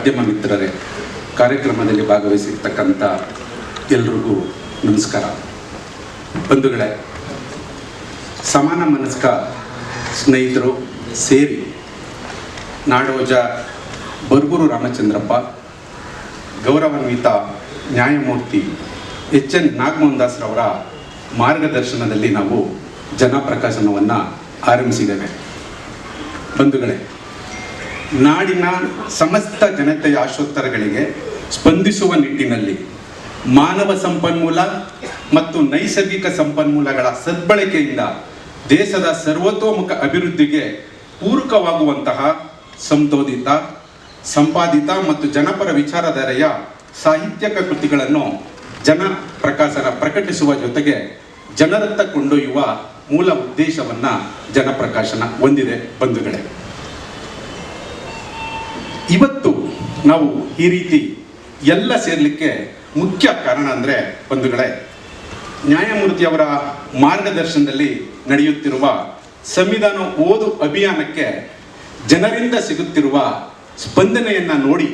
ಮಾಧ್ಯಮ ಮಿತ್ರರೇ, ಕಾರ್ಯಕ್ರಮದಲ್ಲಿ ಭಾಗವಹಿಸಿರ್ತಕ್ಕಂಥ ಎಲ್ರಿಗೂ ನಮಸ್ಕಾರ. ಬಂಧುಗಳೇ, ಸಮಾನ ಮನಸ್ಕ ಸ್ನೇಹಿತರು ಸೇರಿ ನಾಡೋಜ ಬರ್ಗೂರು ರಾಮಚಂದ್ರಪ್ಪ, ಗೌರವಾನ್ವಿತ ನ್ಯಾಯಮೂರ್ತಿ ಎಚ್ ಎನ್ ನಾಗಮೋಹನ್ ದಾಸ್ರವರ ಮಾರ್ಗದರ್ಶನದಲ್ಲಿ ನಾವು ಜನಪ್ರಕಾಶನವನ್ನು ಆರಂಭಿಸಿದ್ದೇವೆ. ಬಂಧುಗಳೇ ನಾಡಿನ ಸಮಸ್ತ ಜನತೆಯ ಆಶೋತ್ತರಗಳಿಗೆ ಸ್ಪಂದಿಸುವ ನಿಟ್ಟಿನಲ್ಲಿ ಮಾನವ ಸಂಪನ್ಮೂಲ ಮತ್ತು ನೈಸರ್ಗಿಕ ಸಂಪನ್ಮೂಲಗಳ ಸದ್ಬಳಕೆಯಿಂದ ದೇಶದ ಸರ್ವತೋಮುಖ ಅಭಿವೃದ್ಧಿಗೆ ಪೂರಕವಾಗುವಂತಹ ಸಂತೋದಿತ ಸಂಪಾದಿತ ಮತ್ತು ಜನಪರ ವಿಚಾರಧಾರೆಯ ಸಾಹಿತ್ಯಕ ಕೃತಿಗಳನ್ನು ಜನ ಪ್ರಕಾಶನ ಪ್ರಕಟಿಸುವ ಜೊತೆಗೆ ಜನರತ್ತ ಕೊಂಡೊಯ್ಯುವ ಮೂಲ ಉದ್ದೇಶವನ್ನು ಜನಪ್ರಕಾಶನ ಹೊಂದಿದೆ ಬಂಧುಗಳೇ. ಇವತ್ತು ನಾವು ಈ ರೀತಿ ಎಲ್ಲ ಸೇರಲಿಕ್ಕೆ ಮುಖ್ಯ ಕಾರಣ ಅಂದರೆ ನ್ಯಾಯಮೂರ್ತಿ ನ್ಯಾಯಮೂರ್ತಿಯವರ ಮಾರ್ಗದರ್ಶನದಲ್ಲಿ ನಡೆಯುತ್ತಿರುವ ಸಂವಿಧಾನ ಓದು ಅಭಿಯಾನಕ್ಕೆ ಜನರಿಂದ ಸಿಗುತ್ತಿರುವ ಸ್ಪಂದನೆಯನ್ನು ನೋಡಿ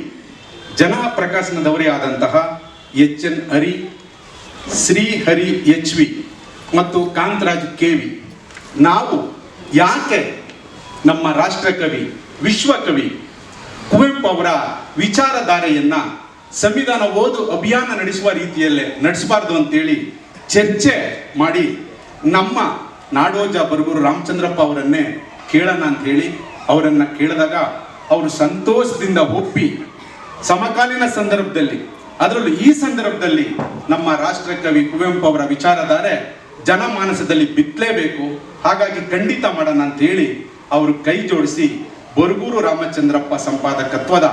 ಜನ ಪ್ರಕಾಶನದವರೇ ಆದಂತಹ H N Hari Srihari H V ಮತ್ತು ಕಾಂತರಾಜ್ ಕೆ ವಿ. ನಾವು ಯಾಕೆ ನಮ್ಮ ರಾಷ್ಟ್ರಕವಿ ವಿಶ್ವಕವಿ ಕುವೆಂಪು ಅವರ ವಿಚಾರಧಾರೆಯನ್ನ ಸಂವಿಧಾನ ಓದು ಅಭಿಯಾನ ನಡೆಸುವ ರೀತಿಯಲ್ಲೇ ನಡೆಸಬಾರ್ದು ಅಂತೇಳಿ ಚರ್ಚೆ ಮಾಡಿ ನಮ್ಮ ನಾಡೋಜ ಬರಗೂರು ರಾಮಚಂದ್ರಪ್ಪ ಅವರನ್ನೇ ಕೇಳೋಣ ಅಂತ ಹೇಳಿ ಅವರನ್ನ ಕೇಳಿದಾಗ ಅವರು ಸಂತೋಷದಿಂದ ಒಪ್ಪಿ ಸಮಕಾಲೀನ ಸಂದರ್ಭದಲ್ಲಿ, ಅದರಲ್ಲೂ ಈ ಸಂದರ್ಭದಲ್ಲಿ ನಮ್ಮ ರಾಷ್ಟ್ರಕವಿ ಕುವೆಂಪು ಅವರ ವಿಚಾರಧಾರೆ ಜನಮಾನಸದಲ್ಲಿ ಬಿತ್ತಲೇಬೇಕು, ಹಾಗಾಗಿ ಖಂಡಿತ ಮಾಡೋಣ ಅಂತ ಹೇಳಿ ಅವರು ಕೈ ಜೋಡಿಸಿ ಬರಗೂರು ರಾಮಚಂದ್ರಪ್ಪ ಸಂಪಾದಕತ್ವದ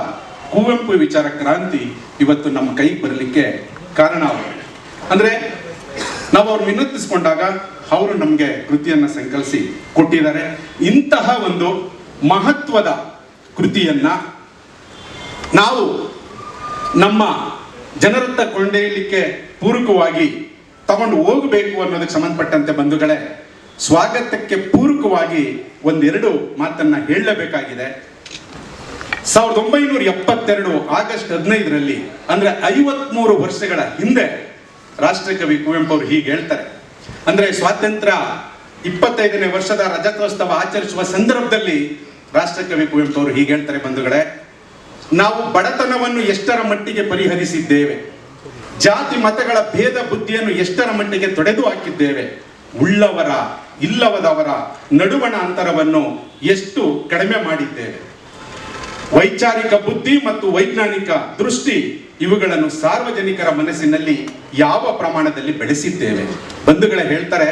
ಕುವೆಂಪು ವಿಚಾರ ಕ್ರಾಂತಿ ಇವತ್ತು ನಮ್ಮ ಕೈ ಬರಲಿಕ್ಕೆ ಕಾರಣ ಅವರು. ಅಂದ್ರೆ ನಾವು ಅವ್ರು ವಿನಂತಿಸ್ಕೊಂಡಾಗ ಅವರು ನಮಗೆ ಕೃತಿಯನ್ನ ಸಂಕಲಿಸಿ ಕೊಟ್ಟಿದ್ದಾರೆ. ಇಂತಹ ಒಂದು ಮಹತ್ವದ ಕೃತಿಯನ್ನ ನಾವು ನಮ್ಮ ಜನರತ್ತ ಕೊಂಡೊಯ್ಯಲಿಕ್ಕೆ ಪೂರಕವಾಗಿ ತಗೊಂಡು ಹೋಗಬೇಕು ಅನ್ನೋದಕ್ಕೆ ಸಂಬಂಧಪಟ್ಟಂತೆ ಬಂಧುಗಳೇ ಸ್ವಾಗತಕ್ಕೆ ಪೂರಕವಾಗಿ ಒಂದೆರಡು ಮಾತನ್ನ ಹೇಳಲೇಬೇಕಾಗಿದೆ ಸಾವಿರದ ಒಂಬೈನೂರ ಎಪ್ಪತ್ತೆರಡು ಆಗಸ್ಟ್ ಹದಿನೈದರಲ್ಲಿ, ಅಂದ್ರೆ ಐವತ್ಮೂರು ವರ್ಷಗಳ ಹಿಂದೆ ರಾಷ್ಟ್ರಕವಿ ಕುವೆಂಪು ಅವರು ಹೀಗೆ ಹೇಳ್ತಾರೆ. ಅಂದ್ರೆ ಸ್ವಾತಂತ್ರ್ಯ ಇಪ್ಪತ್ತೈದನೇ ವರ್ಷದ ರಜತೋತ್ಸವ ಆಚರಿಸುವ ಸಂದರ್ಭದಲ್ಲಿ ರಾಷ್ಟ್ರಕವಿ ಕುವೆಂಪು ಅವರು ಹೀಗೆ ಹೇಳ್ತಾರೆ ಬಂಧುಗಳೇ. ನಾವು ಬಡತನವನ್ನು ಎಷ್ಟರ ಮಟ್ಟಿಗೆ ಪರಿಹರಿಸಿದ್ದೇವೆ? ಜಾತಿ ಮತಗಳ ಭೇದ ಬುದ್ಧಿಯನ್ನು ಎಷ್ಟರ ಮಟ್ಟಿಗೆ ತೊಡೆದು ಹಾಕಿದ್ದೇವೆ? ಉಳ್ಳವರ ಇಲ್ಲವದವರ ನಡುವಣ ಅಂತರವನ್ನು ಎಷ್ಟು ಕಡಿಮೆ ಮಾಡಿದ್ದೇವೆ? ವೈಚಾರಿಕ ಬುದ್ಧಿ ಮತ್ತು ವೈಜ್ಞಾನಿಕ ದೃಷ್ಟಿ ಇವುಗಳನ್ನು ಸಾರ್ವಜನಿಕರ ಮನಸ್ಸಿನಲ್ಲಿ ಯಾವ ಪ್ರಮಾಣದಲ್ಲಿ ಬೆಳೆಸಿದ್ದೇವೆ? ಬಂಧುಗಳೇ ಹೇಳ್ತಾರೆ,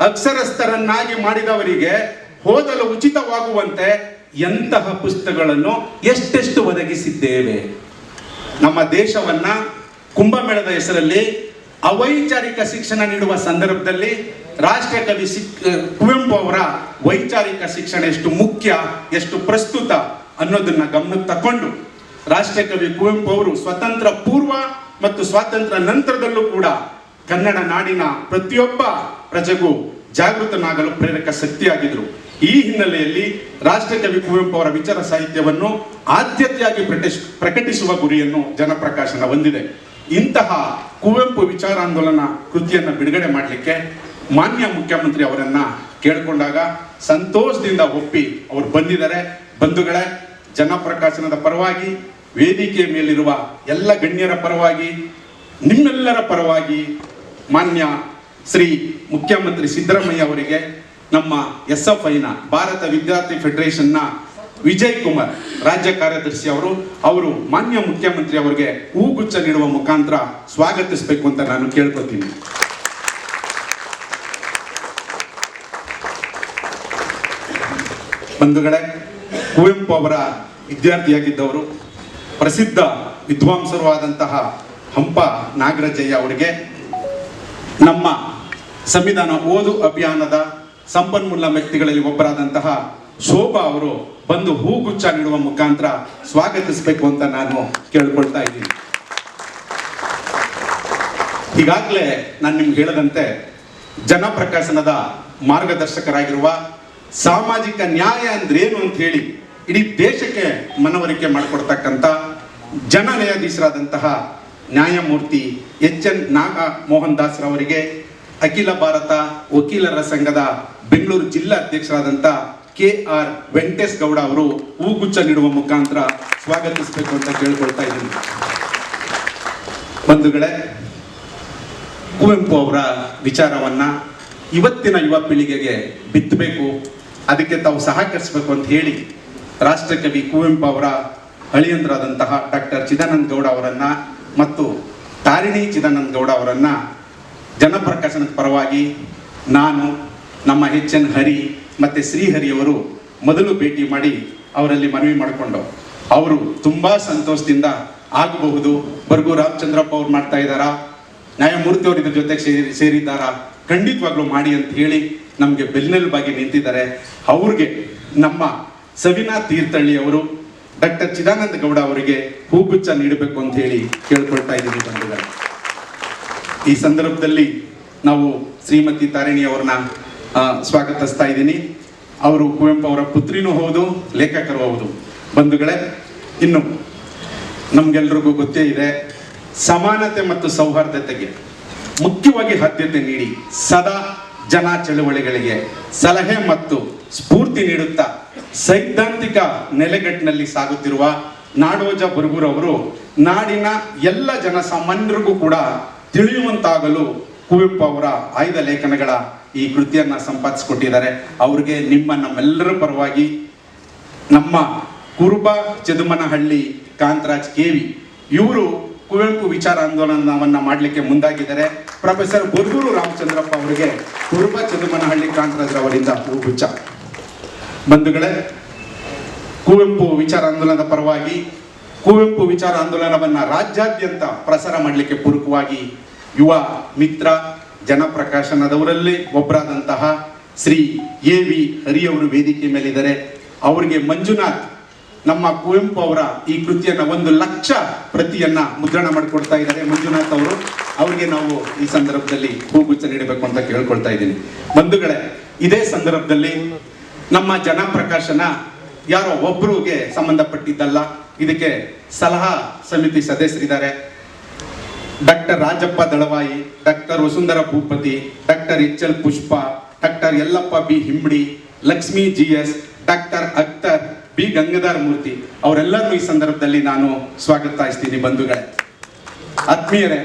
ಅಕ್ಷರಸ್ಥರನ್ನಾಗಿ ಮಾಡಿದವರಿಗೆ ಓದಲು ಉಚಿತವಾಗುವಂತೆ ಎಂತಹ ಪುಸ್ತಕಗಳನ್ನು ಎಷ್ಟೆಷ್ಟು ಒದಗಿಸಿದ್ದೇವೆ? ನಮ್ಮ ದೇಶವನ್ನ ಕುಂಭಮೇಳದ ಹೆಸರಲ್ಲಿ ಅವೈಚಾರಿಕ ಶಿಕ್ಷಣ ನೀಡುವ ಸಂದರ್ಭದಲ್ಲಿ ರಾಷ್ಟ್ರಕವಿ ಸಿಕ್ ಕುವೆಂಪು ಅವರ ವೈಚಾರಿಕ ಶಿಕ್ಷಣ ಎಷ್ಟು ಮುಖ್ಯ, ಎಷ್ಟು ಪ್ರಸ್ತುತ ಅನ್ನೋದನ್ನ ಗಮನಕ್ಕೆ ತಕೊಂಡು ರಾಷ್ಟ್ರಕವಿ ಕುವೆಂಪು ಅವರು ಸ್ವತಂತ್ರ ಪೂರ್ವ ಮತ್ತು ಸ್ವಾತಂತ್ರ್ಯ ನಂತರದಲ್ಲೂ ಕೂಡ ಕನ್ನಡ ನಾಡಿನ ಪ್ರತಿಯೊಬ್ಬ ಪ್ರಜೆಗೂ ಜಾಗೃತನಾಗಲು ಪ್ರೇರಕ ಶಕ್ತಿಯಾಗಿದ್ರು. ಈ ಹಿನ್ನೆಲೆಯಲ್ಲಿ ರಾಷ್ಟ್ರಕವಿ ಕುವೆಂಪು ಅವರ ವಿಚಾರ ಸಾಹಿತ್ಯವನ್ನು ಆದ್ಯತೆಯಾಗಿ ಪ್ರಕಟಿಸ್ ಪ್ರಕಟಿಸುವ ಗುರಿಯನ್ನು ಜನಪ್ರಕಾಶನ ಹೊಂದಿದೆ. ಇಂತಹ ಕುವೆಂಪು ವಿಚಾರಾಂದೋಲನ ಕೃತಿಯನ್ನು ಬಿಡುಗಡೆ ಮಾಡಲಿಕ್ಕೆ ಮಾನ್ಯ ಮುಖ್ಯಮಂತ್ರಿ ಅವರನ್ನ ಕೇಳಿಕೊಂಡಾಗ ಸಂತೋಷದಿಂದ ಒಪ್ಪಿ ಅವರು ಬಂದಿದ್ದಾರೆ. ಬಂಧುಗಳೇ, ಜನಪ್ರಕಾಶನದ ಪರವಾಗಿ ವೇದಿಕೆಯ ಮೇಲಿರುವ ಎಲ್ಲ ಗಣ್ಯರ ಪರವಾಗಿ, ನಿಮ್ಮೆಲ್ಲರ ಪರವಾಗಿ ಮಾನ್ಯ ಶ್ರೀ ಮುಖ್ಯಮಂತ್ರಿ ಸಿದ್ದರಾಮಯ್ಯ ಅವರಿಗೆ ನಮ್ಮ ಎಸ್ ಎಫ್ ಐನ ಭಾರತ ವಿದ್ಯಾರ್ಥಿ ಫೆಡರೇಷನ್ನ ವಿಜಯ್ ಕುಮಾರ್, ರಾಜ್ಯ ಕಾರ್ಯದರ್ಶಿ ಅವರು ಅವರು ಮಾನ್ಯ ಮುಖ್ಯಮಂತ್ರಿ ಅವರಿಗೆ ಹೂಗುಚ್ಛ ನೀಡುವ ಮುಖಾಂತರ ಸ್ವಾಗತಿಸಬೇಕು ಅಂತ ನಾನು ಕೇಳ್ಕೊತೀನಿ. ಬಂಧುಗಳೇ ಕುವೆಂಪು ಅವರ ವಿದ್ಯಾರ್ಥಿಯಾಗಿದ್ದವರು, ಪ್ರಸಿದ್ಧ ವಿದ್ವಾಂಸರು ಆದಂತಹ ಹಂಪ ನಾಗರಾಜಯ್ಯ ಅವರಿಗೆ ನಮ್ಮ ಸಂವಿಧಾನ ಓದು ಅಭಿಯಾನದ ಸಂಪನ್ಮೂಲ ವ್ಯಕ್ತಿಗಳಲ್ಲಿ ಒಬ್ಬರಾದಂತಹ ಶೋಭಾ ಅವರು ಬಂದು ಹೂಗುಚ್ಛ ನೀಡುವ ಮುಖಾಂತರ ಸ್ವಾಗತಿಸಬೇಕು ಅಂತ ನಾನು ಕೇಳ್ಕೊಳ್ತಾ ಇದ್ದೀನಿ. ಈಗಾಗಲೇ ನಾನು ನಿಮ್ಗೆ ಹೇಳದಂತೆ ಜನಪ್ರಕಾಶನದ ಮಾರ್ಗದರ್ಶಕರಾಗಿರುವ ಸಾಮಾಜಿಕ ನ್ಯಾಯ ಅಂದ್ರೇನು ಅಂತ ಹೇಳಿ ಇಡೀ ದೇಶಕ್ಕೆ ಮನವರಿಕೆ ಮಾಡಿಕೊಡ್ತಕ್ಕಂಥ ಜನ ನ್ಯಾಯಾಧೀಶರಾದಂತಹ ನ್ಯಾಯಮೂರ್ತಿ ಎಚ್ ಎನ್ ನಾಗ ಮೋಹನ್ ದಾಸ್ ರವರಿಗೆ ಅಖಿಲ ಭಾರತ ವಕೀಲರ ಸಂಘದ ಬೆಂಗಳೂರು ಜಿಲ್ಲಾ ಅಧ್ಯಕ್ಷರಾದಂಥ ಕೆ ಆರ್ ವೆಂಕಟೇಶ್ ಗೌಡ ಅವರು ಹೂಗುಚ್ಛ ನೀಡುವ ಮುಖಾಂತರ ಸ್ವಾಗತಿಸಬೇಕು ಅಂತ ಕೇಳ್ಕೊಳ್ತಾ ಇದ್ದೀನಿ. ಬಂಧುಗಳೇ, ಕುವೆಂಪು ಅವರ ವಿಚಾರವನ್ನ ಇವತ್ತಿನ ಯುವ ಪೀಳಿಗೆಗೆ ಬಿತ್ತಬೇಕು. ಅದಕ್ಕೆ ತಾವು ಸಹಕರಿಸಬೇಕು ಅಂತ ಹೇಳಿ ರಾಷ್ಟ್ರಕವಿ ಕುವೆಂಪು ಅವರ ಹಳಿಯಂದ್ರಾದಂತಹ ಡಾಕ್ಟರ್ ಚಿದಾನಂದ ಗೌಡ ಅವರನ್ನ ಮತ್ತು ತಾರಿಣಿ ಚಿದಾನಂದ ಗೌಡ ಅವರನ್ನ ಜನಪ್ರಕಾಶನದ ಪರವಾಗಿ ನಾನು, ನಮ್ಮ ಎಚ್ ಎನ್ ಹರಿ ಮತ್ತೆ ಶ್ರೀಹರಿಯವರು ಮೊದಲು ಭೇಟಿ ಮಾಡಿ ಅವರಲ್ಲಿ ಮನವಿ ಮಾಡಿಕೊಂಡು. ಅವರು ತುಂಬಾ ಸಂತೋಷದಿಂದ ಆಗಬಹುದು. ಬರ್ಗು ರಾಮಚಂದ್ರಪ್ಪ ಅವ್ರು ಮಾಡ್ತಾ ಇದ್ದಾರಾ? ನ್ಯಾಯಮೂರ್ತಿ ಅವರು ಇದ್ರ ಜೊತೆಗೆ ಸೇರಿ, ಸೇರಿದ್ದಾರಾ? ಖಂಡಿತವಾಗ್ಲೂ ಮಾಡಿ ಅಂತ ಹೇಳಿ ನಮಗೆ ಬೆನ್ನೆಲುಬಾಗಿ ನಿಂತಿದ್ದಾರೆ. ಅವ್ರಿಗೆ ನಮ್ಮ ಸವಿನಾ ತೀರ್ಥಳ್ಳಿ ಅವರು, ಡಾಕ್ಟರ್ ಚಿದಾನಂದ ಗೌಡ ಅವರಿಗೆ ಹೂಗುಚ್ಚ ನೀಡಬೇಕು ಅಂತ ಹೇಳಿ ಕೇಳ್ಕೊಳ್ತಾ ಇದ್ದೀವಿ ಬಂದಿದ್ದಾರೆ ಈ ಸಂದರ್ಭದಲ್ಲಿ ನಾವು ಶ್ರೀಮತಿ ತಾರಿಣಿ ಅವ್ರನ್ನ ಸ್ವಾಗತಿಸ್ತಾ ಇದ್ದೀನಿ. ಅವರು ಕುವೆಂಪು ಅವರ ಪುತ್ರಿನೂ ಹೌದು, ಲೇಖಕರು ಹೌದು. ಬಂಧುಗಳೇ, ಇನ್ನು ನಮ್ಗೆಲ್ರಿಗೂ ಗೊತ್ತೇ ಇದೆ, ಸಮಾನತೆ ಮತ್ತು ಸೌಹಾರ್ದತೆಗೆ ಮುಖ್ಯವಾಗಿ ಆದ್ಯತೆ ನೀಡಿ ಸದಾ ಜನ ಚಳುವಳಿಗಳಿಗೆ ಸಲಹೆ ಮತ್ತು ಸ್ಫೂರ್ತಿ ನೀಡುತ್ತಾ ಸೈದ್ಧಾಂತಿಕ ನೆಲೆಗಟ್ಟಿನಲ್ಲಿ ಸಾಗುತ್ತಿರುವ ನಾಡೋಜ ಬರಗೂರ್ ಅವರು ನಾಡಿನ ಎಲ್ಲ ಜನಸಾಮಾನ್ಯರಿಗೂ ಕೂಡ ತಿಳಿಯುವಂತಾಗಲು ಕುವೆಂಪು ಅವರ ಆಯ್ದ ಲೇಖನಗಳ ಈ ಕೃತಿಯನ್ನ ಸಂಪಾದಿಸಿಕೊಟ್ಟಿದ್ದಾರೆ. ಅವ್ರಿಗೆ ನಿಮ್ಮ ನಮ್ಮೆಲ್ಲರ ಪರವಾಗಿ ನಮ್ಮ ಕುರುಬ ಚದುಮನಹಳ್ಳಿ ಕಾಂತರಾಜ್ ಕೇವಿ ಇವರು ಕುವೆಂಪು ವಿಚಾರ ಆಂದೋಲನವನ್ನ ಮಾಡಲಿಕ್ಕೆ ಮುಂದಾಗಿದ್ದಾರೆ. ಪ್ರೊಫೆಸರ್ ಬುರ್ಗೂರು ರಾಮಚಂದ್ರಪ್ಪ ಅವರಿಗೆ ಕುರುಬ ಚದುಮನಹಳ್ಳಿ ಕಾಂತರಾಜ್ ಅವರಿಂದ ಹೂಗುಚ್ಚ ಬಂಧುಗಳೇ, ಕುವೆಂಪು ವಿಚಾರ ಆಂದೋಲನದ ಪರವಾಗಿ ಕುವೆಂಪು ವಿಚಾರ ಆಂದೋಲನವನ್ನ ರಾಜ್ಯಾದ್ಯಂತ ಪ್ರಸಾರ ಮಾಡಲಿಕ್ಕೆ ಪೂರಕವಾಗಿ ಯುವ ಮಿತ್ರ ಜನಪ್ರಕಾಶನದವರಲ್ಲಿ ಒಬ್ಬರಾದಂತಹ ಶ್ರೀ ಎ ವಿ ಹರಿಯವರು ವೇದಿಕೆ ಮೇಲಿದ್ದಾರೆ. ಅವರಿಗೆ ಮಂಜುನಾಥ್ ನಮ್ಮ ಕುವೆಂಪು ಅವರ ಈ ಕೃತಿಯನ್ನ ಒಂದು ಲಕ್ಷ ಪ್ರತಿಯನ್ನ ಮುದ್ರಣ ಮಾಡಿಕೊಡ್ತಾ ಇದ್ದಾರೆ. ಮಂಜುನಾಥ್ ಅವರು, ಅವರಿಗೆ ನಾವು ಈ ಸಂದರ್ಭದಲ್ಲಿ ಹೂಗುಚ್ಛ ನೀಡಬೇಕು ಅಂತ ಕೇಳ್ಕೊಳ್ತಾ ಇದ್ದೀನಿ. ಬಂಧುಗಳೇ, ಇದೇ ಸಂದರ್ಭದಲ್ಲಿ ನಮ್ಮ ಜನಪ್ರಕಾಶನ ಯಾರೋ ಒಬ್ಬರಿಗೆ ಸಂಬಂಧಪಟ್ಟಿದ್ದಲ್ಲ, ಇದಕ್ಕೆ ಸಲಹಾ ಸಮಿತಿ ಸದಸ್ಯರಿದ್ದಾರೆ doctor Rajappa Dalavayi, doctor Vasundhara Bhoopathi, doctor H L Pushpa, doctor Yallappa B Himbadi Lakshmi G S, doctor Akhtar B. Gangadhar Murthy ಅವರೆಲ್ಲರನ್ನೂ ಈ ಸಂದರ್ಭದಲ್ಲಿ ನಾನು ಸ್ವಾಗತಿಸ್ತೀನಿ ಬಂಧುಗಳೇ. ಆತ್ಮೀಯರೇ,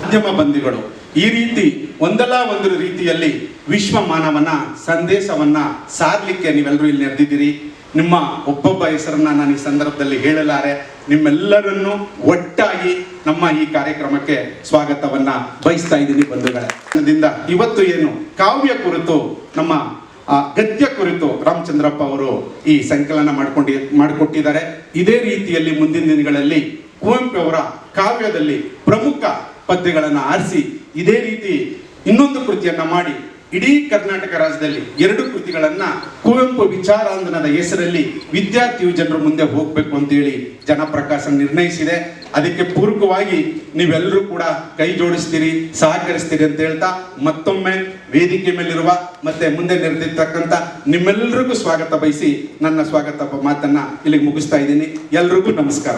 ಮಾಧ್ಯಮ ಬಂಧುಗಳು, ಈ ರೀತಿ ಒಂದಲ್ಲ ಒಂದು ರೀತಿಯಲ್ಲಿ ವಿಶ್ವ ಮಾನವನ ಸಂದೇಶವನ್ನ ಸಾರಲಿಕ್ಕೆ ನೀವೆಲ್ಲರೂ ಇಲ್ಲಿ ನೆರೆದಿದ್ದೀರಿ. ನಿಮ್ಮ ಒಬ್ಬೊಬ್ಬ ಹೆಸರನ್ನ ನಾನು ಈ ಸಂದರ್ಭದಲ್ಲಿ ಹೇಳಲಾರೆ. ನಿಮ್ಮೆಲ್ಲರನ್ನು ಒಟ್ಟಾಗಿ ನಮ್ಮ ಈ ಕಾರ್ಯಕ್ರಮಕ್ಕೆ ಸ್ವಾಗತವನ್ನ ಬಯಸ್ತಾ ಇದ್ದೀನಿ ಬಂಧುಗಳೇ. ಇವತ್ತು ಏನು ಕಾವ್ಯ ಕುರಿತು ನಮ್ಮ ಗದ್ಯ ಕುರಿತು ರಾಮಚಂದ್ರಪ್ಪ ಅವರು ಈ ಸಂಕಲನ ಮಾಡ್ಕೊಂಡಿ, ಮಾಡಿಕೊಟ್ಟಿದ್ದಾರೆ. ಇದೇ ರೀತಿಯಲ್ಲಿ ಮುಂದಿನ ದಿನಗಳಲ್ಲಿ ಕುವೆಂಪು ಅವರ ಕಾವ್ಯದಲ್ಲಿ ಪ್ರಮುಖ ಪದ್ಯಗಳನ್ನು ಆರಿಸಿ, ಇದೇ ರೀತಿ ಇನ್ನೊಂದು ಕೃತಿಯನ್ನು ಮಾಡಿ ಇಡೀ ಕರ್ನಾಟಕ ರಾಜ್ಯದಲ್ಲಿ ಎರಡು ಕೃತಿಗಳನ್ನ ಕುವೆಂಪು ವಿಚಾರಾಂದನದ ಹೆಸರಲ್ಲಿ ವಿದ್ಯಾರ್ಥಿ ಜನರ ಮುಂದೆ ಹೋಗ್ಬೇಕು ಅಂತೇಳಿ ಜನಪ್ರಕಾಶ ನಿರ್ಣಯಿಸಿದೆ. ಅದಕ್ಕೆ ಪೂರಕವಾಗಿ ನೀವೆಲ್ಲರೂ ಕೂಡ ಕೈ ಜೋಡಿಸ್ತೀರಿ, ಸಹಕರಿಸ್ತೀರಿ ಅಂತ ಹೇಳ್ತಾ ಮತ್ತೊಮ್ಮೆ ವೇದಿಕೆ ಮೇಲಿರುವ ಮತ್ತೆ ಮುಂದೆ ನೆರೆದಿರ್ತಕ್ಕಂಥ ನಿಮ್ಮೆಲ್ಲರಿಗೂ ಸ್ವಾಗತ ಬಯಸಿ ನನ್ನ ಸ್ವಾಗತ ಮಾತನ್ನ ಇಲ್ಲಿಗೆ ಮುಗಿಸ್ತಾ ಇದ್ದೀನಿ. ಎಲ್ರಿಗೂ ನಮಸ್ಕಾರ.